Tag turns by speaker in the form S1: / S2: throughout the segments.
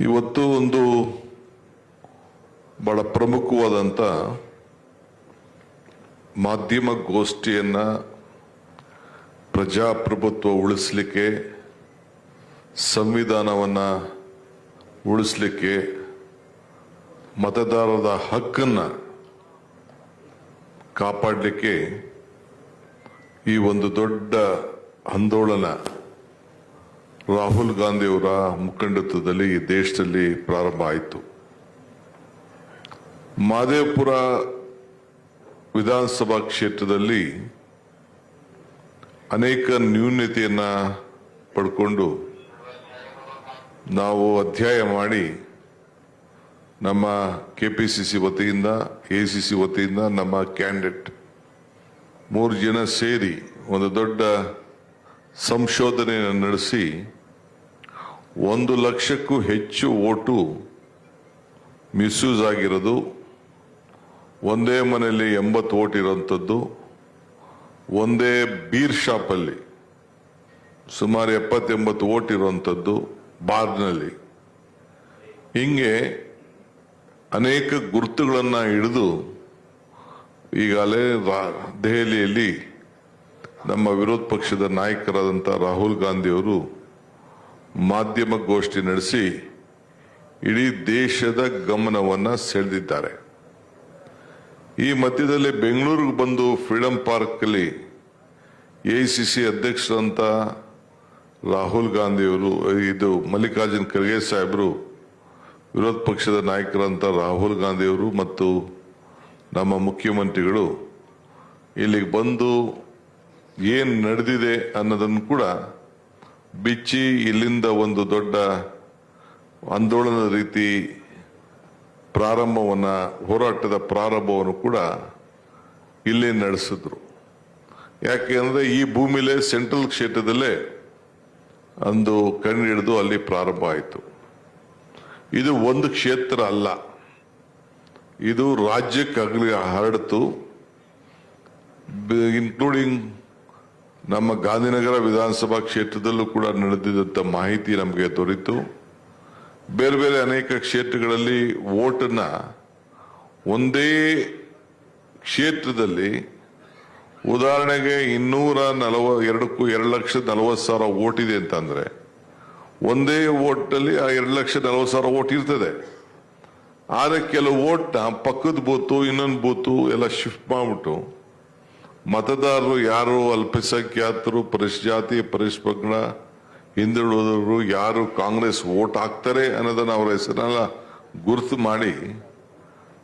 S1: ಇವತ್ತು ಒಂದು ಬಹಳ ಪ್ರಮುಖವಾದಂಥ ಮಾಧ್ಯಮ ಗೋಷ್ಠಿಯನ್ನು ಪ್ರಜಾಪ್ರಭುತ್ವ ಉಳಿಸ್ಲಿಕ್ಕೆ, ಸಂವಿಧಾನವನ್ನು ಉಳಿಸ್ಲಿಕ್ಕೆ ಮತದಾರರ ಹಕ್ಕನ್ನು ಕಾಪಾಡಲಿಕ್ಕೆ ಈ ಒಂದು ದೊಡ್ಡ ಆಂದೋಲನ ರಾಹುಲ್ ಗಾಂಧಿಯವರ ಮುಖಂಡತ್ವದಲ್ಲಿ ಈ ದೇಶದಲ್ಲಿ ಪ್ರಾರಂಭ ಆಯಿತು. ಮಾದೇವಪುರ ವಿಧಾನಸಭಾ ಕ್ಷೇತ್ರದಲ್ಲಿ ಅನೇಕ ನ್ಯೂನ್ಯತೆಯನ್ನು ಪಡ್ಕೊಂಡು ನಾವು ಅಧ್ಯಾಯ ಮಾಡಿ ನಮ್ಮ ಕೆ ಪಿ ಸಿ ಸಿ ವತಿಯಿಂದ ಎ ಸಿ ಸಿ ವತಿಯಿಂದ ನಮ್ಮ ಕ್ಯಾಂಡಿಡೇಟ್ ಮೂರು ಜನ ಸೇರಿ ಒಂದು ದೊಡ್ಡ ಸಂಶೋಧನೆಯನ್ನು ನಡೆಸಿ ಒಂದು ಲಕ್ಷಕ್ಕೂ ಹೆಚ್ಚು ಓಟು ಮಿಸ್ಯೂಸ್ ಆಗಿರೋದು. ಒಂದೇ ಮನೆಯಲ್ಲಿ ಎಂಬತ್ತು ಓಟ್ ಇರೋಂಥದ್ದು. ಒಂದೇ ಬೀರ್ ಶಾಪಲ್ಲಿ ಸುಮಾರು ಎಪ್ಪತ್ತೆಂಬತ್ತು ಓಟ್ ಇರುವಂಥದ್ದು ಬಾರ್ನಲ್ಲಿ. ಹಿಂಗೆ ಅನೇಕ ಗುರುತುಗಳನ್ನು ಹಿಡಿದು ಈಗಾಗಲೇ ದೆಹಲಿಯಲ್ಲಿ ನಮ್ಮ ವಿರೋಧ ಪಕ್ಷದ ನಾಯಕರಾದಂಥ ರಾಹುಲ್ ಗಾಂಧಿಯವರು ಮಾಧ್ಯಮ ಗೋಷ್ಠಿ ನಡೆಸಿ ಇಡೀ ದೇಶದ ಗಮನವನ್ನು ಸೆಳೆದಿದ್ದಾರೆ. ಈ ಮಧ್ಯದಲ್ಲಿ ಬೆಂಗಳೂರಿಗೆ ಬಂದು ಫ್ರೀಡಂ ಪಾರ್ಕ್ ಅಲ್ಲಿ ಎಐಸಿಸಿ ಅಧ್ಯಕ್ಷರಂತ ರಾಹುಲ್ ಗಾಂಧಿಯವರು, ಇದು ಮಲ್ಲಿಕಾರ್ಜುನ್ ಖರ್ಗೆ ಸಾಹೇಬರು, ವಿರೋಧ ಪಕ್ಷದ ನಾಯಕರಂತ ರಾಹುಲ್ ಗಾಂಧಿಯವರು ಮತ್ತು ನಮ್ಮ ಮುಖ್ಯಮಂತ್ರಿಗಳು ಇಲ್ಲಿಗೆ ಬಂದು ಏನು ನಡೆದಿದೆ ಅನ್ನೋದನ್ನು ಕೂಡ ಬಿಚ್ಚಿ ಇಲ್ಲಿಂದ ಒಂದು ದೊಡ್ಡ ಆಂದೋಲನದ ರೀತಿ ಪ್ರಾರಂಭವನ್ನು, ಹೋರಾಟದ ಪ್ರಾರಂಭವನ್ನು ಕೂಡ ಇಲ್ಲಿ ನಡೆಸಿದ್ರು. ಯಾಕೆ ಅಂದರೆ ಈ ಭೂಮಿಲೇ ಸೆಂಟ್ರಲ್ ಕ್ಷೇತ್ರದಲ್ಲೇ ಅಂದು ಕಣ್ಣು ಹಿಡಿದು ಅಲ್ಲಿ ಪ್ರಾರಂಭ ಆಯಿತು. ಇದು ಒಂದು ಕ್ಷೇತ್ರ ಅಲ್ಲ. ಇದು ರಾಜ್ಯಕ್ಕೆ ಅಗಲಿ ಹರಡಿತು ಇನ್ಕ್ಲೂಡಿಂಗ್ ನಮ್ಮ ಗಾಂಧಿನಗರ ವಿಧಾನಸಭಾ ಕ್ಷೇತ್ರದಲ್ಲೂ ಕೂಡ ನಡೆದಿದ್ದಂಥ ಮಾಹಿತಿ ನಮಗೆ ದೊರೆಯಿತು ಬೇರೆ ಬೇರೆ ಅನೇಕ ಕ್ಷೇತ್ರಗಳಲ್ಲಿ ಓಟನ್ನ ಒಂದೇ ಕ್ಷೇತ್ರದಲ್ಲಿ ಉದಾಹರಣೆಗೆ ಇನ್ನೂರ ನಲವ, ಎರಡಕ್ಕೂ ಎರಡು ಲಕ್ಷ ನಲವತ್ತು ಸಾವಿರ ಓಟ್ ಅಂತಂದ್ರೆ ಒಂದೇ ಓಟಲ್ಲಿ ಆ ಎರಡು ಲಕ್ಷ ನಲವತ್ತು ಸಾವಿರ ಓಟ್ ಇರ್ತದೆ. ಆದರೆ ಕೆಲವು ಓಟ್ನ ಪಕ್ಕದ ಬೂತು, ಇನ್ನೊಂದು ಬೂತು ಎಲ್ಲ ಶಿಫ್ಟ್ ಮಾಡ್ಬಿಟ್ಟು ಮತದಾರರು ಯಾರು ಅಲ್ಪಸಂಖ್ಯಾತರು ಪರಿಶಜಾತಿ ಪರಿಶ್ಪಗ್ನ ಹಿಂದುಳಿದವರು ಯಾರು ಕಾಂಗ್ರೆಸ್ ವೋಟ್ ಹಾಕ್ತಾರೆ ಅನ್ನೋದನ್ನು ಅವರ ಹೆಸರನ್ನೆಲ್ಲ ಗುರುತು ಮಾಡಿ,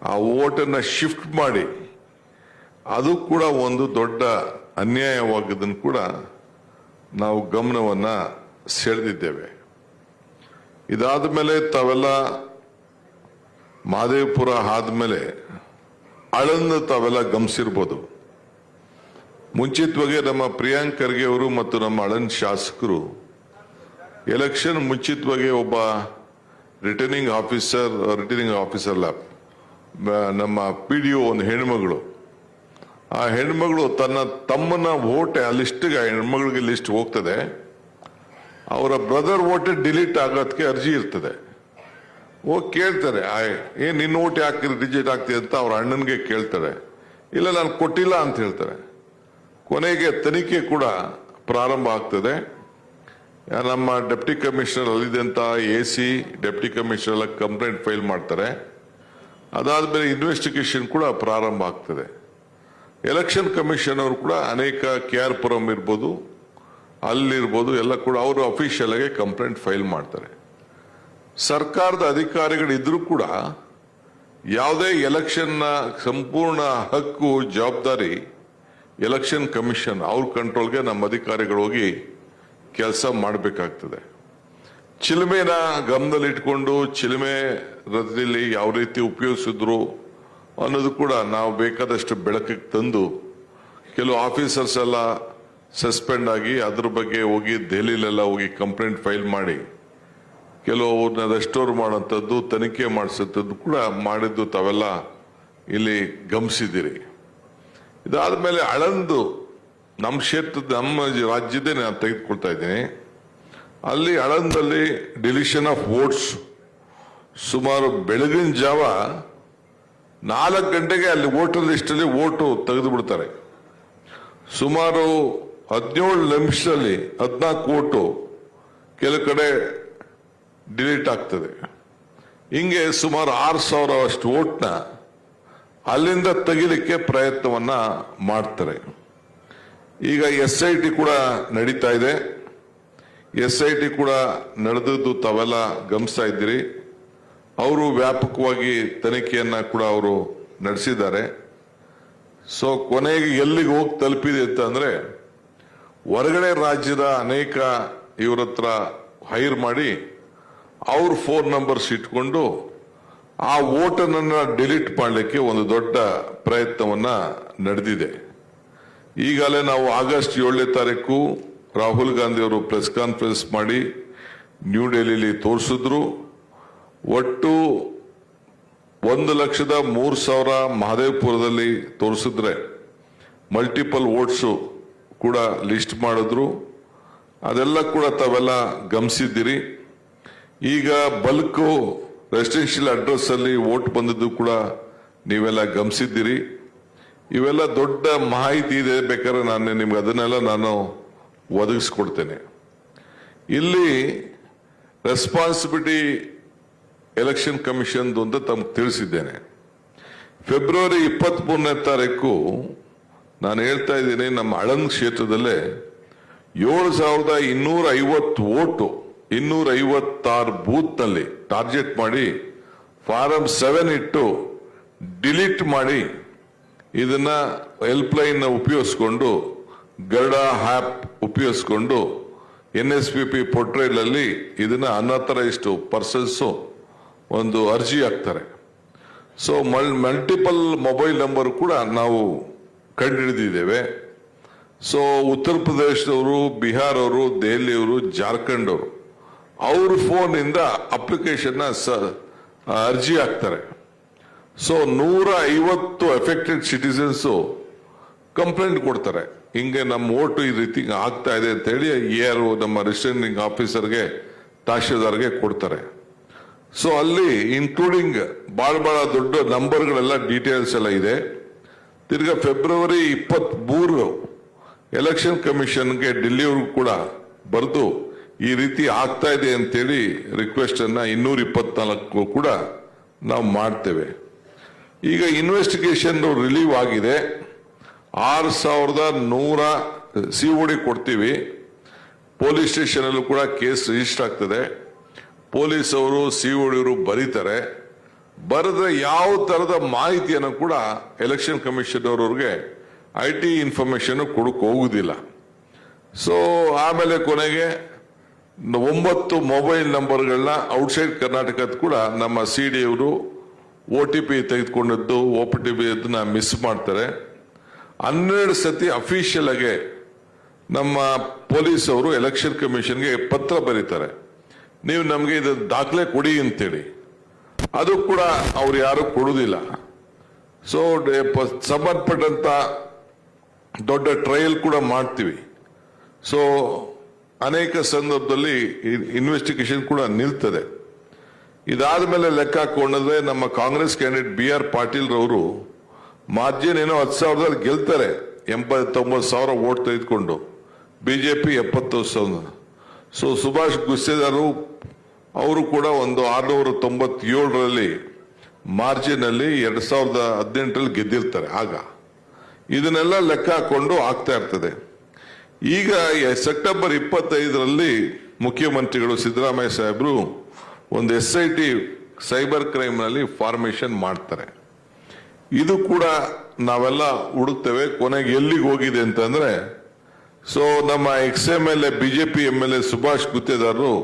S1: ಆ ಓಟನ್ನ ಶಿಫ್ಟ್ ಮಾಡಿ, ಅದು ಕೂಡ ಒಂದು ದೊಡ್ಡ ಅನ್ಯಾಯವಾಗದನ್ನು ಕೂಡ ನಾವು ಗಮನವನ್ನು ಸೆಳೆದಿದ್ದೇವೆ. ಇದಾದ ಮೇಲೆ ತಾವೆಲ್ಲ ಮಾದೇವಪುರ ಆದ್ಮೇಲೆ ಅಳನ್ನು ತಾವೆಲ್ಲ ಗಮನಿಸಿರ್ಬೋದು. ಮುಂಚಿತವಾಗಿ ನಮ್ಮ ಪ್ರಿಯಾಂಕ್ ಖರ್ಗೆ ಅವರು ಮತ್ತು ನಮ್ಮ ಅಳನ್ ಶಾಸಕರು ಎಲೆಕ್ಷನ್ ಮುಂಚಿತವಾಗಿ ಒಬ್ಬ returning officer returning officer lab ನಮ್ಮ ಪಿ ಡಿ ಒ ಒಂದು ಹೆಣ್ಮಗಳು. ಆ ಹೆಣ್ಮಗಳು ತನ್ನ ತಮ್ಮನ ವೋಟ್, ಆ ಲಿಸ್ಟ್ಗೆ ಆ ಹೆಣ್ಮಗಳಿಗೆ ಲಿಸ್ಟ್ ಹೋಗ್ತದೆ. ಅವರ ಬ್ರದರ್ ವೋಟ್ ಡಿಲೀಟ್ ಆಗೋದಕ್ಕೆ ಅರ್ಜಿ ಇರ್ತದೆ. ಹೋಗಿ ಕೇಳ್ತಾರೆ ಏನ್ ನಿನ್ನ ಓಟ್ ಯಾಕೆ ಡಿಜಿಟ್ ಆಗ್ತಿದೆ? ಅಂತ ಅವ್ರ ಅಣ್ಣನಿಗೆ ಕೇಳ್ತಾರೆ. ಇಲ್ಲ, ನಾನು ಕೊಟ್ಟಿಲ್ಲ ಅಂತ ಹೇಳ್ತಾರೆ. ಕೊನೆಗೆ ತನಿಖೆ ಕೂಡ ಪ್ರಾರಂಭ ಆಗ್ತದೆ. ನಮ್ಮ deputy commissioner ಅಲ್ಲಿದ್ದಂಥ A C deputy commissioner complaint file ಮಾಡ್ತಾರೆ. ಅದಾದ ಮೇಲೆ ಇನ್ವೆಸ್ಟಿಗೇಷನ್ ಕೂಡ ಪ್ರಾರಂಭ ಆಗ್ತದೆ. ಎಲೆಕ್ಷನ್ ಕಮಿಷನ್ ಅವರು ಕೂಡ ಅನೇಕ ಕೆ ಆರ್ ಪುರಂ ಇರ್ಬೋದು ಅಲ್ಲಿರ್ಬೋದು ಎಲ್ಲ ಕೂಡ ಅವರು ಅಫಿಷಿಯಲ್ ಆಗಿ ಕಂಪ್ಲೇಂಟ್ ಫೈಲ್ ಮಾಡ್ತಾರೆ. ಸರ್ಕಾರದ ಅಧಿಕಾರಿಗಳಿದ್ರೂ ಕೂಡ ಯಾವುದೇ ಎಲೆಕ್ಷನ್ನ ಸಂಪೂರ್ಣ ಹಕ್ಕು, ಜವಾಬ್ದಾರಿ ಎಲೆಕ್ಷನ್ ಕಮಿಷನ್ ಅವ್ರ ಕಂಟ್ರೋಲ್ಗೆ ನಮ್ಮ ಅಧಿಕಾರಿಗಳು ಹೋಗಿ ಕೆಲಸ ಮಾಡಬೇಕಾಗ್ತದೆ. ಚಿಲುಮೆನ ಗಮನದಲ್ಲಿಟ್ಕೊಂಡು ಚಿಲುಮೆ ರಥದಲ್ಲಿ ಯಾವ ರೀತಿ ಉಪಯೋಗಿಸಿದ್ರು ಅನ್ನೋದು ಕೂಡ ನಾವು ಬೇಕಾದಷ್ಟು ಬೆಳಕಿಗೆ ತಂದು ಕೆಲವು ಆಫೀಸರ್ಸ್ ಎಲ್ಲ ಸಸ್ಪೆಂಡ್ ಆಗಿ ಅದ್ರ ಬಗ್ಗೆ ಹೋಗಿ ದೆಹಲಿಲೆಲ್ಲ ಹೋಗಿ ಕಂಪ್ಲೇಂಟ್ ಫೈಲ್ ಮಾಡಿ ಕೆಲವ್ರನ್ನ ರೆಸ್ಟೋರ್ ಮಾಡೋಂಥದ್ದು ತನಿಖೆ ಮಾಡಿಸೋಂಥದ್ದು ಕೂಡ ಮಾಡಿದ್ದು ತಾವೆಲ್ಲ ಇಲ್ಲಿ ಗಮನಿಸಿದ್ದೀರಿ. ಇದಾದ್ಮೇಲೆ ಅಳಂದು ನಮ್ಮ ಕ್ಷೇತ್ರದ, ನಮ್ಮ ರಾಜ್ಯದೇ ನಾನು ತೆಗೆದುಕೊಳ್ತಾ ಇದ್ದೀನಿ. ಅಲ್ಲಿ ಅಳಂದಲ್ಲಿ ಡಿಲಿಷನ್ ಆಫ್ ವೋಟ್ಸ್ ಸುಮಾರು ಬೆಳಗಿನ ಜಾವ ನಾಲ್ಕು ಗಂಟೆಗೆ ಅಲ್ಲಿ ವೋಟರ್ ಲಿಸ್ಟಲ್ಲಿ ಓಟು ತೆಗೆದು ಬಿಡ್ತಾರೆ ಸುಮಾರು ಹದಿನೇಳು ನಿಮಿಷದಲ್ಲಿ ಹದಿನಾಲ್ಕು ಓಟು ಕೆಲ ಕಡೆ ಡಿಲೀಟ್ ಆಗ್ತದೆ. ಹಿಂಗೆ ಸುಮಾರು ಆರು ಸಾವಿರ ಅಷ್ಟು ಓಟ್ನ ಅಲ್ಲಿಂದ ತೆಗಿಲಿಕ್ಕೆ ಪ್ರಯತ್ನವನ್ನ ಮಾಡ್ತಾರೆ. ಈಗ ಎಸ್ ಐ ಟಿ ಕೂಡ ನಡೀತಾ ಇದೆ. ಎಸ್ ಐ ಟಿ ಕೂಡ ನಡೆದದ್ದು ತಾವೆಲ್ಲ ಗಮನಿಸ್ತಾ ಇದ್ದೀರಿ. ಅವರು ವ್ಯಾಪಕವಾಗಿ ತನಿಖೆಯನ್ನ ಕೂಡ ಅವರು ನಡೆಸಿದ್ದಾರೆ. ಸೊ, ಕೊನೆಗೆ ಎಲ್ಲಿಗೆ ಹೋಗಿ ತಲುಪಿದೆ ಅಂತಂದ್ರೆ ಹೊರಗಡೆ ರಾಜ್ಯದ ಅನೇಕ ಇವ್ರ ಹೈರ್ ಮಾಡಿ ಅವ್ರ ಫೋನ್ ನಂಬರ್ಸ್ ಇಟ್ಕೊಂಡು ಆ ಓಟನ್ನು ಡಿಲೀಟ್ ಮಾಡಲಿಕ್ಕೆ ಒಂದು ದೊಡ್ಡ ಪ್ರಯತ್ನವನ್ನ ನಡೆದಿದೆ. ಈಗಲೇ ನಾವು ಆಗಸ್ಟ್ ಏಳನೇ ತಾರೀಕು ರಾಹುಲ್ ಗಾಂಧಿ ಅವರು ಪ್ರೆಸ್ ಕಾನ್ಫರೆನ್ಸ್ ಮಾಡಿ ನ್ಯೂ ಡೆಲ್ಲಿ ತೋರಿಸಿದ್ರು. ಒಟ್ಟು ಒಂದು ಲಕ್ಷದ ಮೂರು ಸಾವಿರ ಮಹದೇವಪುರದಲ್ಲಿ ತೋರಿಸಿದ್ರೆ ಮಲ್ಟಿಪಲ್ ವೋಟ್ಸು ಕೂಡ ಲಿಸ್ಟ್ ಮಾಡಿದ್ರು. ಅದೆಲ್ಲ ಕೂಡ ತಾವೆಲ್ಲ ಗಮನಿಸಿದ್ದೀರಿ. ಈಗ ಬಲ್ಕು ರೆಸಿಡೆನ್ಷಿಯಲ್ ಅಡ್ರೆಸ್ ಅಲ್ಲಿ ವೋಟ್ ಬಂದಿದ್ದು ಕೂಡ ನೀವೆಲ್ಲ ಗಮನಿಸಿದ್ದೀರಿ. ಇವೆಲ್ಲ ದೊಡ್ಡ ಮಾಹಿತಿ ಇದೆ ಬೇಕಾದ್ರೆ ನಾನು ನಿಮ್ಗೆ ಅದನ್ನೆಲ್ಲ ನಾನು ಒದಗಿಸ್ಕೊಡ್ತೇನೆ. ಇಲ್ಲಿ ರೆಸ್ಪಾನ್ಸಿಬಿಲಿಟಿ ಎಲೆಕ್ಷನ್ ಕಮಿಷನ್ ಅಂತ ತಮ್ಗೆ ತಿಳಿಸಿದ್ದೇನೆ. ಫೆಬ್ರವರಿ ಇಪ್ಪತ್ತ್ ಮೂರನೇ ತಾರೀಕು ನಾನು ಹೇಳ್ತಾ ಇದ್ದೀನಿ ನಮ್ಮ ಆಳಂದ್ ಕ್ಷೇತ್ರದಲ್ಲೇ ಏಳು ಸಾವಿರದ ಇನ್ನೂರ ಐವತ್ತು ಓಟು ಇನ್ನೂರ ಐವತ್ತಾರು ಬೂತ್ನಲ್ಲಿ ಟಾರ್ಗೆಟ್ ಮಾಡಿ ಫಾರಂ ಸೆವೆನ್ ಇಟ್ಟು ಡಿಲೀಟ್ ಮಾಡಿ ಇದನ್ನ ಹೆಲ್ಪ್ ಲೈನ್ ಉಪಯೋಗಿಸ್ಕೊಂಡು ಗರುಡ ಆ್ಯಪ್ ಉಪಯೋಗಿಸ್ಕೊಂಡು ಎನ್ ಎಸ್ ಪಿ ಪಿ ಪೋರ್ಟ್ರೇಲಲ್ಲಿ ಇದನ್ನ ಅನಾಥರೈಸ್ಡ್ ಪರ್ಸನ್ಸು ಒಂದು ಅರ್ಜಿ ಹಾಕ್ತಾರೆ. ಸೊ, ಮಲ್, ಮಲ್ಟಿಪಲ್ ಮೊಬೈಲ್ ನಂಬರ್ ಕೂಡ ನಾವು ಕಂಡುಹಿಡಿದಿದ್ದೇವೆ. ಸೊ, ಉತ್ತರ ಪ್ರದೇಶದವರು ಬಿಹಾರ್ ಅವರು ದೆಹಲಿಯವರು ಜಾರ್ಖಂಡ್ ಅವರು ಅವ್ರ ಫೋನಿಂದ ಅಪ್ಲಿಕೇಶನ್ ಅರ್ಜಿ ಹಾಕ್ತಾರೆ. ಸೊ ನೂರ ಐವತ್ತು ಎಫೆಕ್ಟೆಡ್ ಸಿಟಿಸನ್ಸ್ ಕಂಪ್ಲೇಂಟ್ ಕೊಡ್ತಾರೆ. ಹಿಂಗೆ ನಮ್ಮ ಓಟು ಈ ರೀತಿ ಆಗ್ತಾ ಇದೆ ಅಂತ ಹೇಳಿ ಯಾರು ನಮ್ಮ ರಿಟರ್ನಿಂಗ್ ಆಫೀಸರ್ಗೆ ತಹಶೀಲ್ದಾರ್ಗೆ ಕೊಡ್ತಾರೆ. ಸೊ ಅಲ್ಲಿ ಇನ್ಕ್ಲೂಡಿಂಗ್ ಬಹಳ ಬಹಳ ದೊಡ್ಡ ನಂಬರ್ಗಳೆಲ್ಲ ಡೀಟೇಲ್ಸ್ ಎಲ್ಲ ಇದೆ. ತಿರ್ಗಾ ಫೆಬ್ರವರಿ ಇಪ್ಪತ್ತ್ ಮೂರು ಎಲೆಕ್ಷನ್ ಕಮಿಷನ್ಗೆ ಡೆಲ್ಲಿಯವ್ರಿಗೂ ಕೂಡ ಬರೆದು ಈ ರೀತಿ ಆಗ್ತಾ ಇದೆ ಅಂತೇಳಿ ರಿಕ್ವೆಸ್ಟ್ ಅನ್ನ ಇನ್ನೂರ ಇಪ್ಪತ್ನಾಲ್ಕು ಕೂಡ ನಾವು ಮಾಡ್ತೇವೆ. ಈಗ ಇನ್ವೆಸ್ಟಿಗೇಷನ್ ರಿಲೀವ್ ಆಗಿದೆ. ಆರು ಸಾವಿರದ ನೂರ ಸಿ ಡಿ ಕೊಡ್ತೀವಿ. ಪೊಲೀಸ್ ಸ್ಟೇಷನ್ ಅಲ್ಲೂ ಕೂಡ ಕೇಸ್ ರಿಜಿಸ್ಟರ್ ಆಗ್ತದೆ. ಪೊಲೀಸ್ ಅವರು ಸಿ ಅವರು ಬರೀತಾರೆ. ಬರೆದ್ರೆ ಯಾವ ತರದ ಮಾಹಿತಿಯನ್ನು ಕೂಡ ಎಲೆಕ್ಷನ್ ಕಮಿಷನ್ ಅವರವ್ರಿಗೆ ಐ ಟಿ ಇನ್ಫಾರ್ಮೇಶನ್ ಕೊಡಕ್ಕೆ ಹೋಗುದಿಲ್ಲ. ಸೊ ಆಮೇಲೆ ಕೊನೆಗೆ ಒಂಬತ್ತು ಮೊಬೈಲ್ ನಂಬರ್ಗಳನ್ನ ಔಟ್ಸೈಡ್ ಕರ್ನಾಟಕದ ಕೂಡ ನಮ್ಮ ಸಿ ಡಿ ಅವರು ಒ ಟಿ ಪಿ ತೆಗೆದುಕೊಂಡದ್ದು, ಒ ಟಿ ಪಿ ಅದನ್ನ ಮಿಸ್ ಮಾಡ್ತಾರೆ. ಹನ್ನೆರಡು ಸತಿ ಅಫಿಷಿಯಲ್ ಆಗಿ ನಮ್ಮ ಪೊಲೀಸ್ ಅವರು ಎಲೆಕ್ಷನ್ ಕಮಿಷನ್ಗೆ ಪತ್ರ ಬರೀತಾರೆ. ನೀವು ನಮಗೆ ಇದು ದಾಖಲೆ ಕೊಡಿ ಅಂತೇಳಿ. ಅದು ಕೂಡ ಅವ್ರು ಯಾರು ಕೊಡುವುದಿಲ್ಲ ಸೊ ಸಂಬಂಧಪಟ್ಟಂತ ದೊಡ್ಡ ಟ್ರಯಲ್ ಕೂಡ ಮಾಡ್ತೀವಿ. ಸೊ ಅನೇಕ ಸಂದರ್ಭದಲ್ಲಿ ಇನ್ವೆಸ್ಟಿಗೇಷನ್ ಕೂಡ ನಿಲ್ತದೆ. ಇದಾದ ಮೇಲೆ ಲೆಕ್ಕ ಹಾಕೊಂಡ್ರೆ ನಮ್ಮ Congress candidate B R Patil ರವರು ಮಾರ್ಜಿನ್ ಏನೋ ಹತ್ತು ಸಾವಿರದಲ್ಲಿ ಗೆಲ್ತಾರೆ, ಎಂಬತ್ತೊಂಬತ್ತು ಸಾವಿರ ಓಟ್ ತೆಗೆದುಕೊಂಡು. ಬಿಜೆಪಿ ಎಪ್ಪತ್ತು ಸಾವಿರ. ಸೊ ಸುಭಾಷ್ ಗುಸ್ಸೇದಾರು ಅವರು ಕೂಡ ಒಂದು ಆರುನೂರ ತೊಂಬತ್ತೇಳರಲ್ಲಿ ಮಾರ್ಜಿನ್ ಅಲ್ಲಿ ಎರಡ್ ಸಾವಿರದ ಹದಿನೆಂಟರಲ್ಲಿ ಗೆದ್ದಿರ್ತಾರೆ ಆಗ. ಇದನ್ನೆಲ್ಲ ಲೆಕ್ಕ ಹಾಕೊಂಡು ಆಗ್ತಾ ಇರ್ತದೆ. ಈಗ ಸೆಪ್ಟೆಂಬರ್ ಇಪ್ಪತ್ತೈದರಲ್ಲಿ ಮುಖ್ಯಮಂತ್ರಿಗಳು ಸಿದ್ದರಾಮಯ್ಯ ಸಾಹೇಬರು ಒಂದು ಎಸ್ ಐ ಟಿ ಸೈಬರ್ ಕ್ರೈಮ್ನಲ್ಲಿ ಫಾರ್ಮೇಶನ್ ಮಾಡ್ತಾರೆ. ಇದು ಕೂಡ ನಾವೆಲ್ಲ ಹುಡುಕ್ತೇವೆ, ಕೊನೆಗೆ ಎಲ್ಲಿಗೆ ಹೋಗಿದೆ ಅಂತಂದ್ರೆ, ಸೊ ನಮ್ಮ ex M L A BJP M L A Subhash ಗುತ್ತೇದಾರರು,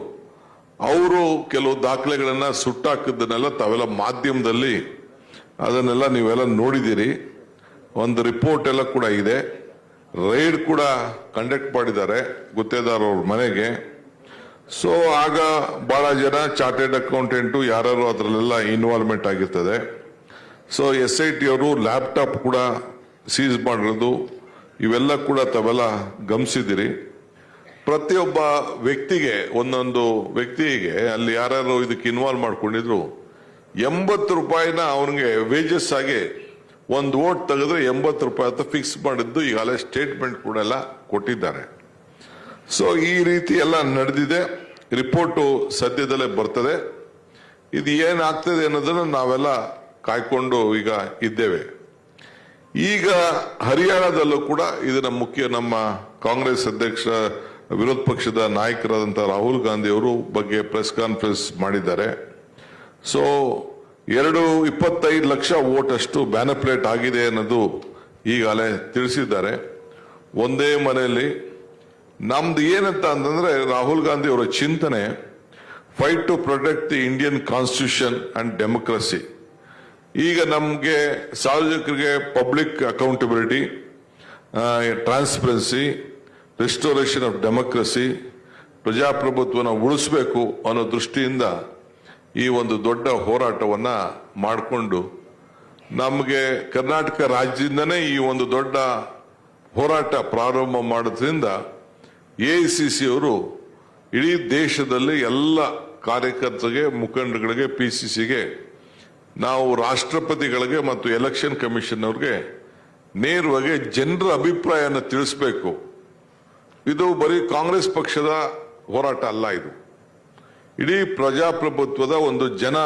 S1: ಅವರು ಕೆಲವು ದಾಖಲೆಗಳನ್ನ ಸುಟ್ಟಾಕಿದ್ದನ್ನೆಲ್ಲ ತಾವೆಲ್ಲ ಮಾಧ್ಯಮದಲ್ಲಿ ಅದನ್ನೆಲ್ಲ ನೀವೆಲ್ಲ ನೋಡಿದ್ದೀರಿ. ಒಂದು ರಿಪೋರ್ಟ್ ಎಲ್ಲ ಕೂಡ ಇದೆ. ರೈಡ್ ಕೂಡ ಕಂಡಕ್ಟ್ ಮಾಡಿದ್ದಾರೆ ಗುತ್ತೇದಾರವ್ರ ಮನೆಗೆ. ಸೊ ಆಗ ಬಹಳ ಜನ ಚಾರ್ಟೆಡ್ ಅಕೌಂಟೆಂಟು ಯಾರು ಅದರಲ್ಲೆಲ್ಲ ಇನ್ವಾಲ್ವ್ಮೆಂಟ್ ಆಗಿರ್ತದೆ. ಸೊ ಎಸ್ ಐ ಟಿ ಅವರು ಲ್ಯಾಪ್ಟಾಪ್ ಕೂಡ ಸೀಸ್ ಮಾಡಿರೋದು. ಇವೆಲ್ಲ ಕೂಡ ತಾವೆಲ್ಲ ಗಮನಿಸಿದಿರಿ. ಪ್ರತಿಯೊಬ್ಬ ವ್ಯಕ್ತಿಗೆ, ಒಂದೊಂದು ವ್ಯಕ್ತಿಗೆ ಅಲ್ಲಿ ಯಾರ್ಯಾರು ಇದಕ್ಕೆ ಇನ್ವಾಲ್ವ್ ಮಾಡ್ಕೊಂಡಿದ್ರು, ಎಂಬತ್ತು ರೂಪಾಯಿನ ಅವನಿಗೆ ವೇಜಸ್ ಆಗಿ ಒಂದು ಓಟ್ ತೆಗೆದ್ರೆ ಎಂಬತ್ತು ರೂಪಾಯಿ ಅಂತ ಫಿಕ್ಸ್ ಮಾಡಿದ್ದು ಈಗಾಗಲೇ ಸ್ಟೇಟ್ಮೆಂಟ್ ಕೂಡ ಎಲ್ಲ ಕೊಟ್ಟಿದ್ದಾರೆ. ಸೊ ಈ ರೀತಿ ಎಲ್ಲ ನಡೆದಿದೆ. ರಿಪೋರ್ಟು ಸದ್ಯದಲ್ಲೇ ಬರ್ತದೆ. ಇದು ಏನಾಗ್ತದೆ ಅನ್ನೋದನ್ನು ನಾವೆಲ್ಲ ಕಾಯ್ಕೊಂಡು ಈಗ ಇದ್ದೇವೆ. ಈಗ ಹರಿಯಾಣದಲ್ಲೂ ಕೂಡ ಇದನ್ನ ಮುಖ್ಯ ನಮ್ಮ ಕಾಂಗ್ರೆಸ್ ಅಧ್ಯಕ್ಷ, ವಿರೋಧ ಪಕ್ಷದ ನಾಯಕರಾದಂಥ ರಾಹುಲ್ ಗಾಂಧಿ ಅವರು ಬಗ್ಗೆ ಪ್ರೆಸ್ ಕಾನ್ಫರೆನ್ಸ್ ಮಾಡಿದ್ದಾರೆ. ಸೊ ಎರಡು ಇಪ್ಪತ್ತೈದು ಲಕ್ಷ ಓಟಷ್ಟು ಬ್ಯಾನಪ್ಲೇಟ್ ಆಗಿದೆ ಅನ್ನೋದು ಈಗಾಗಲೇ ತಿಳಿಸಿದ್ದಾರೆ. ಒಂದೇ ಮನೆಯಲ್ಲಿ ನಮ್ದು ಏನಂತ ಅಂತಂದ್ರೆ ರಾಹುಲ್ ಗಾಂಧಿ ಅವರ ಚಿಂತನೆ fight to protect the Indian constitution and democracy ಈಗ ನಮಗೆ ಸಾರ್ವಜನಿಕರಿಗೆ public accountability transparency restoration of democracy ಪ್ರಜಾಪ್ರಭುತ್ವನ ಉಳಿಸಬೇಕು ಅನ್ನೋ ದೃಷ್ಟಿಯಿಂದ ಈ ಒಂದು ದೊಡ್ಡ ಹೋರಾಟವನ್ನ ಮಾಡಿಕೊಂಡು ನಮಗೆ ಕರ್ನಾಟಕ ರಾಜ್ಯದಿಂದನೇ ಈ ಒಂದು ದೊಡ್ಡ ಹೋರಾಟ ಪ್ರಾರಂಭ ಮಾಡೋದ್ರಿಂದ ಎಐಸಿಸಿ ಅವರು ಇಡೀ ದೇಶದಲ್ಲಿ ಎಲ್ಲ ಕಾರ್ಯಕರ್ತರಿಗೆ ಮುಖಂಡಗಳಿಗೆ ಪಿ ಸಿ ಸಿಗೆ, ನಾವು ರಾಷ್ಟ್ರಪತಿಗಳಿಗೆ ಮತ್ತು ಎಲೆಕ್ಷನ್ ಕಮಿಷನ್ ಅವ್ರಿಗೆ ನೇರವಾಗಿ ಜನರ ಅಭಿಪ್ರಾಯನ ತಿಳಿಸಬೇಕು. ಇದು ಬರೀ ಕಾಂಗ್ರೆಸ್ ಪಕ್ಷದ ಹೋರಾಟ ಅಲ್ಲ ಇದು. ಇಡೀ ಪ್ರಜಾಪ್ರಭುತ್ವದ ಒಂದು ಜನ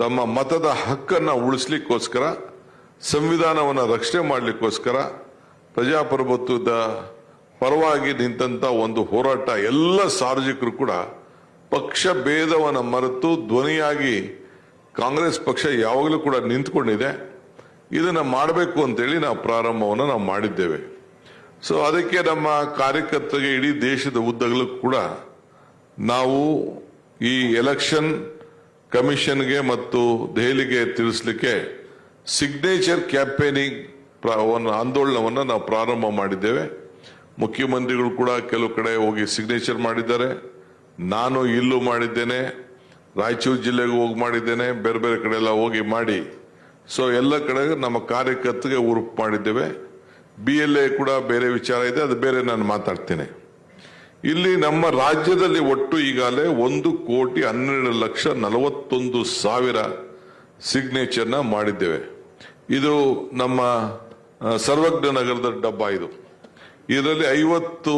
S1: ತಮ್ಮ ಮತದ ಹಕ್ಕನ್ನು ಉಳಿಸ್ಲಿಕ್ಕೋಸ್ಕರ, ಸಂವಿಧಾನವನ್ನು ರಕ್ಷಣೆ ಮಾಡಲಿಕ್ಕೋಸ್ಕರ ಪ್ರಜಾಪ್ರಭುತ್ವದ ಪರವಾಗಿ ನಿಂತ ಒಂದು ಹೋರಾಟ ಎಲ್ಲ ಸಾರ್ವಜನಿಕರು ಕೂಡ ಪಕ್ಷ ಭೇದವನ್ನು ಮರೆತು ಧ್ವನಿಯಾಗಿ ಕಾಂಗ್ರೆಸ್ ಪಕ್ಷ ಯಾವಾಗಲೂ ಕೂಡ ನಿಂತ್ಕೊಂಡಿದೆ. ಇದನ್ನು ಮಾಡಬೇಕು ಅಂತೇಳಿ ನಾವು ಪ್ರಾರಂಭವನ್ನು ನಾವು ಮಾಡಿದ್ದೇವೆ. ಸೊ ಅದಕ್ಕೆ ನಮ್ಮ ಕಾರ್ಯಕರ್ತರಿಗೆ ಇಡೀ ದೇಶದ ಉದ್ದಗಲೂ ಕೂಡ ನಾವು ಈ ಎಲೆಕ್ಷನ್ ಕಮಿಷನ್ಗೆ ಮತ್ತು ದೆಹಲಿಗೆ ತಿಳಿಸ್ಲಿಕ್ಕೆ ಸಿಗ್ನೇಚರ್ ಕ್ಯಾಂಪೇನಿಂಗ್ ಆಂದೋಲನವನ್ನು ನಾವು ಪ್ರಾರಂಭ ಮಾಡಿದ್ದೇವೆ. ಮುಖ್ಯಮಂತ್ರಿಗಳು ಕೂಡ ಕೆಲವು ಕಡೆ ಹೋಗಿ ಸಿಗ್ನೇಚರ್ ಮಾಡಿದ್ದಾರೆ. ನಾನು ಇಲ್ಲೂ ಮಾಡಿದ್ದೇನೆ. ರಾಯಚೂರು ಜಿಲ್ಲೆಗೆ ಹೋಗಿ ಮಾಡಿದ್ದೇನೆ. ಬೇರೆ ಬೇರೆ ಕಡೆ ಎಲ್ಲ ಹೋಗಿ ಮಾಡಿ. ಸೊ ಎಲ್ಲ ಕಡೆ ನಮ್ಮ ಕಾರ್ಯಕರ್ತರಿಗೆ ಉರುಪು ಮಾಡಿದ್ದೇವೆ. ಬಿ ಎಲ್ ಎ ಕೂಡ ಬೇರೆ ವಿಚಾರ ಇದೆ. ಅದು ಬೇರೆ ನಾನು ಮಾತಾಡ್ತೇನೆ. ಇಲ್ಲಿ ನಮ್ಮ ರಾಜ್ಯದಲ್ಲಿ ಒಟ್ಟು ಈಗಾಗಲೇ ಒಂದು ಕೋಟಿ ಹನ್ನೆರಡು ಲಕ್ಷ ನಲವತ್ತೊಂದು ಸಾವಿರ ಸಿಗ್ನೇಚರ್ನ ಮಾಡಿದ್ದೇವೆ. ಇದು ನಮ್ಮ ಸರ್ವಜ್ಞ ನಗರದ ಡಬ್ಬ ಇದು. ಇದರಲ್ಲಿ ಐವತ್ತು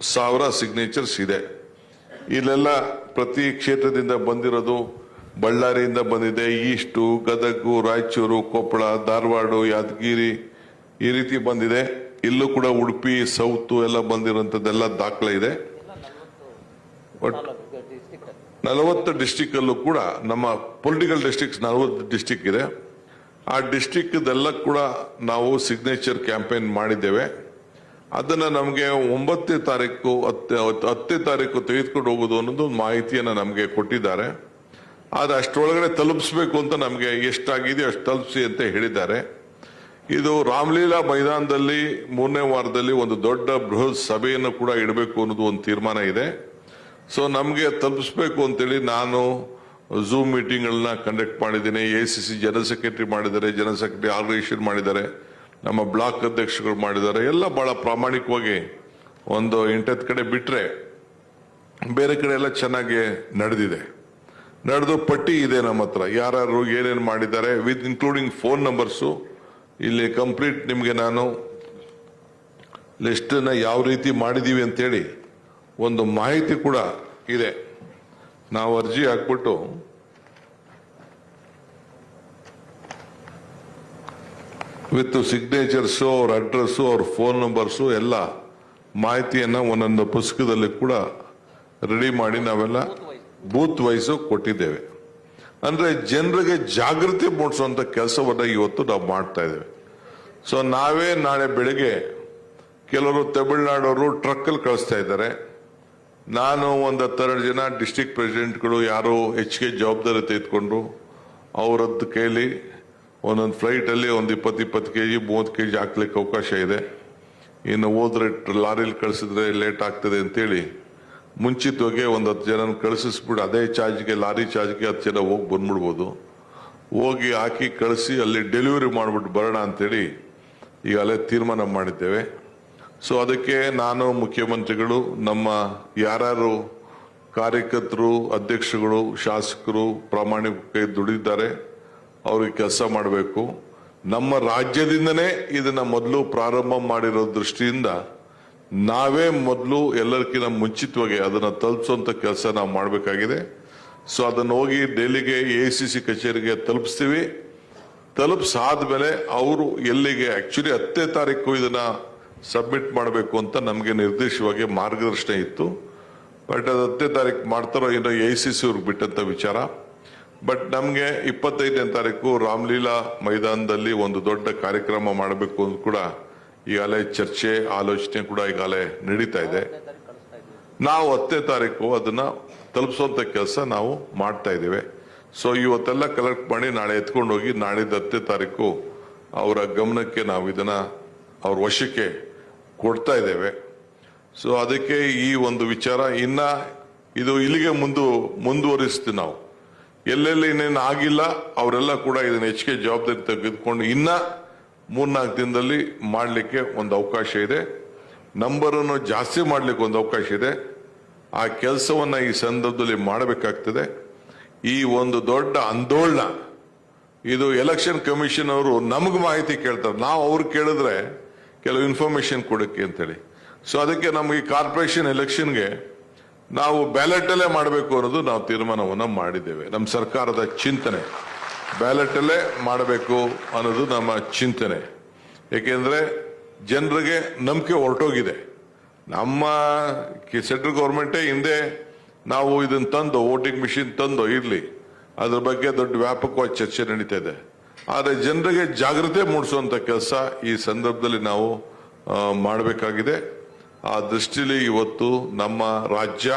S1: ಸಾವಿರ ಸಿಗ್ನೇಚರ್ಸ್ ಇದೆ. ಇಲ್ಲೆಲ್ಲ ಪ್ರತಿ ಕ್ಷೇತ್ರದಿಂದ ಬಂದಿರೋದು ಬಳ್ಳಾರಿಯಿಂದ ಬಂದಿದೆ. ಈಸ್ಟು, ಗದಗು, ರಾಯಚೂರು, ಕೊಪ್ಪಳ, ಧಾರವಾಡ, ಯಾದಗಿರಿ ಈ ರೀತಿ ಬಂದಿದೆ. ಇಲ್ಲೂ ಕೂಡ ಉಡುಪಿ, ಸೌತ್ ಎಲ್ಲ ಬಂದಿರೋಂಥದ್ದೆಲ್ಲ ದಾಖಲೆ ಇದೆ. ಬಟ್ ನಲವತ್ತು ಡಿಸ್ಟಿಕ್ ಅಲ್ಲೂ ಕೂಡ ನಮ್ಮ ಪೊಲಿಟಿಕಲ್ ಡಿಸ್ಟಿಕ್ ನಲವತ್ತು ಡಿಸ್ಟಿಕ್ ಇದೆ. ಆ ಡಿಸ್ಟಿಕ್ ಎಲ್ಲ ಕೂಡ ನಾವು ಸಿಗ್ನೇಚರ್ ಕ್ಯಾಂಪೇನ್ ಮಾಡಿದ್ದೇವೆ. ಅದನ್ನ ನಮಗೆ ಒಂಬತ್ತನೇ ತಾರೀಕು ಹತ್ತು, ಹತ್ತನೇ ತಾರೀಕು ತೆಗೆದುಕೊಂಡು ಹೋಗೋದು ಅನ್ನೋದು ಒಂದು ಮಾಹಿತಿಯನ್ನು ನಮಗೆ ಕೊಟ್ಟಿದ್ದಾರೆ. ಆದ್ರೆ ಅಷ್ಟರೊಳಗಡೆ ತಲುಪಿಸ್ಬೇಕು ಅಂತ ನಮಗೆ ಎಷ್ಟಾಗಿದೆ ಅಷ್ಟು ತಲುಪಿಸಿ ಅಂತ ಹೇಳಿದ್ದಾರೆ. ಇದು ರಾಮಲೀಲಾ ಮೈದಾನದಲ್ಲಿ ಮೂರನೇ ವಾರದಲ್ಲಿ ಒಂದು ದೊಡ್ಡ ಬೃಹತ್ ಸಭೆಯನ್ನು ಕೂಡ ಇಡಬೇಕು ಅನ್ನೋದು ಒಂದು ತೀರ್ಮಾನ ಇದೆ. ಸೊ ನಮಗೆ ತಲುಪಿಸ್ಬೇಕು ಅಂತೇಳಿ ನಾನು ಝೂಮ್ ಮೀಟಿಂಗ್ಗಳನ್ನ ಕಂಡಕ್ಟ್ ಮಾಡಿದ್ದೀನಿ. A C C general secretary ಮಾಡಿದ್ದಾರೆ ಜನರಲ್ ಸೆಕ್ರೆಟರಿ ಆರ್ಗನೈಸೇಷನ್ ಮಾಡಿದ್ದಾರೆ, ನಮ್ಮ ಬ್ಲಾಕ್ ಅಧ್ಯಕ್ಷಗಳು ಮಾಡಿದ್ದಾರೆ. ಎಲ್ಲ ಬಹಳ ಪ್ರಾಮಾಣಿಕವಾಗಿ ಒಂದು ಎಂಟತ್ತು ಕಡೆ ಬಿಟ್ರೆ ಬೇರೆ ಕಡೆ ಎಲ್ಲ ಚೆನ್ನಾಗಿ ನಡೆದಿದೆ. ನಡೆದು ಪಟ್ಟಿ ಇದೆ ನಮ್ಮ ಹತ್ರ. ಯಾರ್ಯಾರು ಏನೇನು ಮಾಡಿದ್ದಾರೆ ವಿತ್ ಇನ್ಕ್ಲೂಡಿಂಗ್ ಫೋನ್ ನಂಬರ್ಸು ಇಲ್ಲಿ ಕಂಪ್ಲೀಟ್ ನಿಮಗೆ ನಾನು ಲಿಸ್ಟನ್ನ ಯಾವ ರೀತಿ ಮಾಡಿದ್ದೀವಿ ಅಂತೇಳಿ ಒಂದು ಮಾಹಿತಿ ಕೂಡ ಇದೆ. ನಾವು ಅರ್ಜಿ ಹಾಕ್ಬಿಟ್ಟು ವಿತ್ ಸಿಗ್ನೇಚರ್ಸು, ಅವ್ರ ಅಡ್ರೆಸ್ಸು, ಅವ್ರ ಫೋನ್ ನಂಬರ್ಸು, ಎಲ್ಲ ಮಾಹಿತಿಯನ್ನು ಒಂದೊಂದು ಪುಸ್ತಕದಲ್ಲಿ ಕೂಡ ರೆಡಿ ಮಾಡಿ ನಾವೆಲ್ಲ ಬೂತ್ ವೈಸು ಕೊಟ್ಟಿದ್ದೇವೆ. ಅಂದ್ರೆ ಜನರಿಗೆ ಜಾಗೃತಿ ಮೂಡಿಸುವಂತ ಕೆಲಸವನ್ನ ಇವತ್ತು ನಾವು ಮಾಡ್ತಾ ಇದ್ದೇವೆ. ಸೊ ನಾವೇ ನಾಳೆ ಬೆಳಿಗ್ಗೆ ಕೆಲವರು ತಮಿಳುನಾಡವರು ಟ್ರಕ್ಕಲ್ಲಿ ಕಳಿಸ್ತಾ ಇದ್ದಾರೆ. ನಾನು ಒಂದು ಹತ್ತೆರಡು ಜನ ಡಿಸ್ಟಿಕ್ ಪ್ರೆಸಿಡೆಂಟ್ಗಳು ಯಾರು ಹೆಚ್ಚಿಗೆ ಜವಾಬ್ದಾರಿ ತೆಗೆದುಕೊಂಡು ಅವರದ್ದು ಕೈಲಿ ಒಂದೊಂದು ಫ್ಲೈಟಲ್ಲಿ ಒಂದು ಇಪ್ಪತ್ತು ಇಪ್ಪತ್ತು ಕೆ ಜಿ ಮೂವತ್ತು ಕೆ ಜಿ ಹಾಕ್ಲಿಕ್ಕೆ ಅವಕಾಶ ಇದೆ. ಇನ್ನು ಹೋದ್ರೆ ಲಾರಿಲಿ ಕಳಿಸಿದ್ರೆ ಲೇಟ್ ಆಗ್ತದೆ ಅಂತೇಳಿ ಮುಂಚಿತವಾಗಿ ಒಂದು ಹತ್ತು ಜನ ಕಳಿಸಿಸ್ಬಿಟ್ಟು ಅದೇ ಚಾರ್ಜ್ಗೆ, ಲಾರಿ ಚಾರ್ಜ್ಗೆ ಹತ್ತು ಜನ ಹೋಗಿ ಬಂದ್ಬಿಡ್ಬೋದು. ಹೋಗಿ ಹಾಕಿ ಕಳಿಸಿ ಅಲ್ಲಿ ಡೆಲಿವರಿ ಮಾಡಿಬಿಟ್ಟು ಬರೋಣ ಅಂತೇಳಿ ಈಗಲೇ ತೀರ್ಮಾನ ಮಾಡಿದ್ದೇವೆ. ಸೊ ಅದಕ್ಕೆ ನಾನು, ಮುಖ್ಯಮಂತ್ರಿಗಳು, ನಮ್ಮ ಯಾರ್ಯಾರು ಕಾರ್ಯಕರ್ತರು, ಅಧ್ಯಕ್ಷಗಳು, ಶಾಸಕರು, ಪ್ರಾಮಾಣಿಕ ದುಡಿದ್ದಾರೆ ಅವ್ರಿಗೆ ಕೆಲಸ ಮಾಡಬೇಕು. ನಮ್ಮ ರಾಜ್ಯದಿಂದನೇ ಇದನ್ನು ಮೊದಲು ಪ್ರಾರಂಭ ಮಾಡಿರೋ ದೃಷ್ಟಿಯಿಂದ ನಾವೇ ಮೊದಲು ಎಲ್ಲರಿಗಿಂತ ಮುಂಚಿತವಾಗಿ ಅದನ್ನು ತಲುಪಿಸುವಂತ ಕೆಲಸ ನಾವು ಮಾಡಬೇಕಾಗಿದೆ. ಸೊ ಅದನ್ನು ಹೋಗಿ ಡೆಲ್ಲಿಗೆ ಎ ಸಿ ಸಿ ಕಚೇರಿಗೆ ತಲುಪಿಸ್ತೀವಿ. ತಲುಪಿಸಾದ್ಮೇಲೆ ಅವರು ಎಲ್ಲಿಗೆ ಆಕ್ಚುಲಿ ಹತ್ತನೇ ತಾರೀಕು ಇದನ್ನ ಸಬ್ಮಿಟ್ ಮಾಡಬೇಕು ಅಂತ ನಮಗೆ ನಿರ್ದೇಶವಾಗಿ ಮಾರ್ಗದರ್ಶನ ಇತ್ತು. ಬಟ್ ಅದು ಹತ್ತನೇ ತಾರೀಕು ಮಾಡ್ತಾರೋ ಏನೋ ಎ ಸಿ ಸಿ ಅವ್ರಿಗೆ ಬಿಟ್ಟಂತ ವಿಚಾರ. ಬಟ್ ನಮಗೆ ಇಪ್ಪತ್ತೈದನೇ ತಾರೀಕು ರಾಮ್ಲೀಲಾ ಮೈದಾನದಲ್ಲಿ ಒಂದು ದೊಡ್ಡ ಕಾರ್ಯಕ್ರಮ ಮಾಡಬೇಕು ಅಂತ ಕೂಡ ಈಗಾಗಲೇ ಚರ್ಚೆ, ಆಲೋಚನೆ ಕೂಡ ಈಗಾಗಲೇ ನಡೀತಾ ಇದೆ. ನಾವು ಹತ್ತನೇ ತಾರೀಕು ಅದನ್ನ ತಲುಪಿಸುವಂತ ಕೆಲಸ ನಾವು ಮಾಡ್ತಾ ಇದ್ದೇವೆ. ಸೊ ಇವತ್ತೆಲ್ಲ ಕಲೆಕ್ಟ್ ಮಾಡಿ ನಾಳೆ ಎತ್ಕೊಂಡು ಹೋಗಿ ನಾಳಿದ್ದು ಹತ್ತನೇ ತಾರೀಕು ಅವರ ಗಮನಕ್ಕೆ ನಾವು ಇದನ್ನ ಅವ್ರ ವಶಕ್ಕೆ ಕೊಡ್ತಾ ಇದ್ದೇವೆ. ಸೊ ಅದಕ್ಕೆ ಈ ಒಂದು ವಿಚಾರ ಇನ್ನ ಇದು ಇಲ್ಲಿಗೆ ಮುಂದು, ಮುಂದುವರಿಸ್ತೀವಿ ನಾವು. ಎಲ್ಲೆಲ್ಲಿ ಇನ್ನೇನು ಆಗಿಲ್ಲ, ಅವರೆಲ್ಲ ಕೂಡ ಇದನ್ನ ಹೆಚ್ಚಿಗೆ ಜವಾಬ್ದಾರಿ ತೆಗೆದುಕೊಂಡು ಇನ್ನ ಮೂರ್ನಾಲ್ಕು ದಿನದಲ್ಲಿ ಮಾಡಲಿಕ್ಕೆ ಒಂದು ಅವಕಾಶ ಇದೆ. ನಂಬರನ್ನು ಜಾಸ್ತಿ ಮಾಡಲಿಕ್ಕೆ ಒಂದು ಅವಕಾಶ ಇದೆ. ಆ ಕೆಲಸವನ್ನು ಈ ಸಂದರ್ಭದಲ್ಲಿ ಮಾಡಬೇಕಾಗ್ತದೆ. ಈ ಒಂದು ದೊಡ್ಡ ಆಂದೋಲನ ಇದು ಎಲೆಕ್ಷನ್ ಕಮಿಷನ್ ಅವರು ನಮಗೆ ಮಾಹಿತಿ ಕೇಳ್ತಾರೆ. ನಾವು ಅವ್ರು ಕೇಳಿದ್ರೆ ಕೆಲವು ಇನ್ಫಾರ್ಮೇಶನ್ ಕೊಡಕ್ಕೆ ಅಂತೇಳಿ. ಸೊ ಅದಕ್ಕೆ ನಮಗೆ ಕಾರ್ಪೊರೇಷನ್ ಎಲೆಕ್ಷನ್ಗೆ ನಾವು ಬ್ಯಾಲೆಟ್ ಅಲ್ಲೇ ಮಾಡಬೇಕು ಅನ್ನೋದು ನಾವು ತೀರ್ಮಾನವನ್ನು ಮಾಡಿದ್ದೇವೆ. ನಮ್ಮ ಸರ್ಕಾರದ ಚಿಂತನೆ. ಬ್ಯಾಲೆಟ್ ಅಲ್ಲೇ ಮಾಡಬೇಕು ಅನ್ನೋದು ನಮ್ಮ ಚಿಂತನೆ. ಏಕೆಂದ್ರೆ ಜನರಿಗೆ ನಂಬಿಕೆ ಹೊರಟೋಗಿದೆ. ನಮ್ಮ ಸೆಂಟ್ರಲ್ ಗೌರ್ಮೆಂಟೇ ಹಿಂದೆ ನಾವು ಇದನ್ನ ತಂದು, ವೋಟಿಂಗ್ ಮಿಷಿನ್ ತಂದು ಇರ್ಲಿ. ಅದ್ರ ಬಗ್ಗೆ ದೊಡ್ಡ ವ್ಯಾಪಕವಾಗಿ ಚರ್ಚೆ ನಡೀತಾ ಇದೆ. ಆದರೆ ಜನರಿಗೆ ಜಾಗೃತಿ ಮೂಡಿಸುವಂತ ಕೆಲಸ ಈ ಸಂದರ್ಭದಲ್ಲಿ ನಾವು ಮಾಡಬೇಕಾಗಿದೆ. ಆ ದೃಷ್ಟಿಯಲ್ಲಿ ಇವತ್ತು ನಮ್ಮ ರಾಜ್ಯ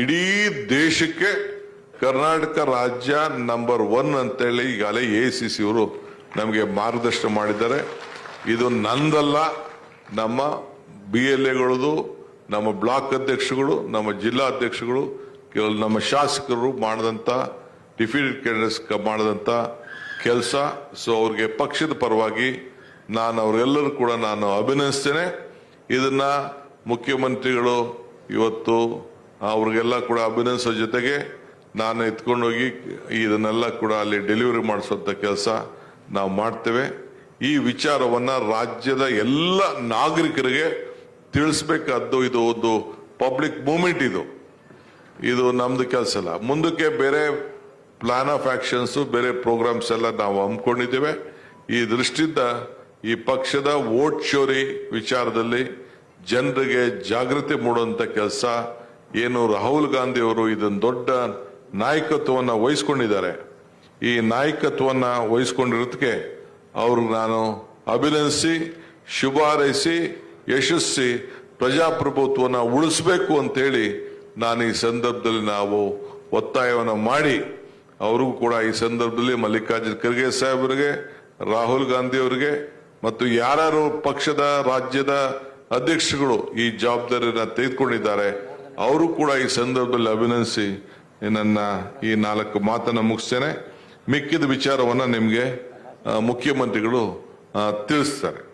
S1: ಇಡೀ ದೇಶಕ್ಕೆ ಕರ್ನಾಟಕ ರಾಜ್ಯ ನಂಬರ್ ಒನ್ ಅಂತೇಳಿ ಈಗಾಗಲೇ ಎ ಸಿ ಸಿ ಅವರು ನಮಗೆ ಮಾರ್ಗದರ್ಶನ ಮಾಡಿದ್ದಾರೆ. ಇದು ನಂದಲ್ಲ, ನಮ್ಮ ಬಿ ಎಲ್ ಎಗಳದು, ನಮ್ಮ ಬ್ಲಾಕ್ ಅಧ್ಯಕ್ಷಗಳು, ನಮ್ಮ ಜಿಲ್ಲಾ ಅಧ್ಯಕ್ಷಗಳು ಕೆಲವು ನಮ್ಮ ಶಾಸಕರು ಮಾಡಿದಂಥ ಡಿಫಿನಿಟ್ ಕ್ಯಾಂಡಿಡೇಟ್ಸ್ ಮಾಡಿದಂಥ ಕೆಲಸ. ಸೊ ಅವ್ರಿಗೆ ಪಕ್ಷದ ಪರವಾಗಿ ನಾನು ಅವರೆಲ್ಲರೂ ಕೂಡ ನಾನು ಅಭಿನಯಿಸ್ತೇನೆ ಇದನ್ನು ಮುಖ್ಯಮಂತ್ರಿಗಳು ಇವತ್ತು ಅವ್ರಿಗೆಲ್ಲ ಕೂಡ ಅಭಿನಯಿಸೋ ಜೊತೆಗೆ ನಾನು ಎತ್ಕೊಂಡೋಗಿ ಇದನ್ನೆಲ್ಲ ಕೂಡ ಅಲ್ಲಿ ಡೆಲಿವರಿ ಮಾಡಿಸುವಂತ ಕೆಲಸ ನಾವು ಮಾಡ್ತೇವೆ. ಈ ವಿಚಾರವನ್ನ ರಾಜ್ಯದ ಎಲ್ಲ ನಾಗರಿಕರಿಗೆ ತಿಳಿಸ್ಬೇಕಾದ್ದು ಇದು ಒಂದು ಪಬ್ಲಿಕ್ ಮೂಮೆಂಟ್ ಇದು. ಇದು ನಮ್ದು ಕೆಲಸ ಅಲ್ಲ. ಮುಂದಕ್ಕೆ ಬೇರೆ ಪ್ಲಾನ್ ಆಫ್ ಆಕ್ಷನ್ಸ್ ಬೇರೆ ಪ್ರೋಗ್ರಾಮ್ಸ್ ಎಲ್ಲ ನಾವು ಹಮ್ಮಿಕೊಂಡಿದ್ದೇವೆ. ಈ ದೃಷ್ಟಿಯಿಂದ ಈ ಪಕ್ಷದ ವೋಟ್ ಚೋರಿ ವಿಚಾರದಲ್ಲಿ ಜನರಿಗೆ ಜಾಗೃತಿ ಮೂಡುವಂತ ಕೆಲಸ. ಏನು ರಾಹುಲ್ ಗಾಂಧಿ ಅವರು ಇದನ್ನು ದೊಡ್ಡ ನಾಯಕತ್ವವನ್ನು ವಹಿಸ್ಕೊಂಡಿದ್ದಾರೆ. ಈ ನಾಯಕತ್ವವನ್ನು ವಹಿಸ್ಕೊಂಡಿರೋದಕ್ಕೆ ಅವ್ರಿಗೆ ನಾನು ಅಭಿನಂದಿಸಿ, ಶುಭಾರೈಸಿ, ಯಶಸ್ಸಿ, ಪ್ರಜಾಪ್ರಭುತ್ವವನ್ನು ಉಳಿಸಬೇಕು ಅಂತೇಳಿ ನಾನು ಈ ಸಂದರ್ಭದಲ್ಲಿ ನಾವು ಒತ್ತಾಯವನ್ನು ಮಾಡಿ, ಅವರಿಗೂ ಕೂಡ ಈ ಸಂದರ್ಭದಲ್ಲಿ ಮಲ್ಲಿಕಾರ್ಜುನ್ ಖರ್ಗೆ ಸಾಹೇಬರಿಗೆ ರಾಹುಲ್ ಗಾಂಧಿ ಅವರಿಗೆ ಮತ್ತು ಯಾರ್ಯಾರು ಪಕ್ಷದ, ರಾಜ್ಯದ ಅಧ್ಯಕ್ಷಗಳು ಈ ಜವಾಬ್ದಾರಿಯನ್ನು ತೆಗೆದುಕೊಂಡಿದ್ದಾರೆ ಅವರು ಕೂಡ ಈ ಸಂದರ್ಭದಲ್ಲಿ ಅಭಿನಂದಿಸಿ ನನ್ನ ಈ ನಾಲ್ಕು ಮಾತನ್ನು ಮುಗಿಸ್ತೇನೆ. ಮಿಕ್ಕಿದ ವಿಚಾರವನ್ನು ನಿಮಗೆ ಮುಖ್ಯಮಂತ್ರಿಗಳು ತಿಳಿಸ್ತಾರೆ.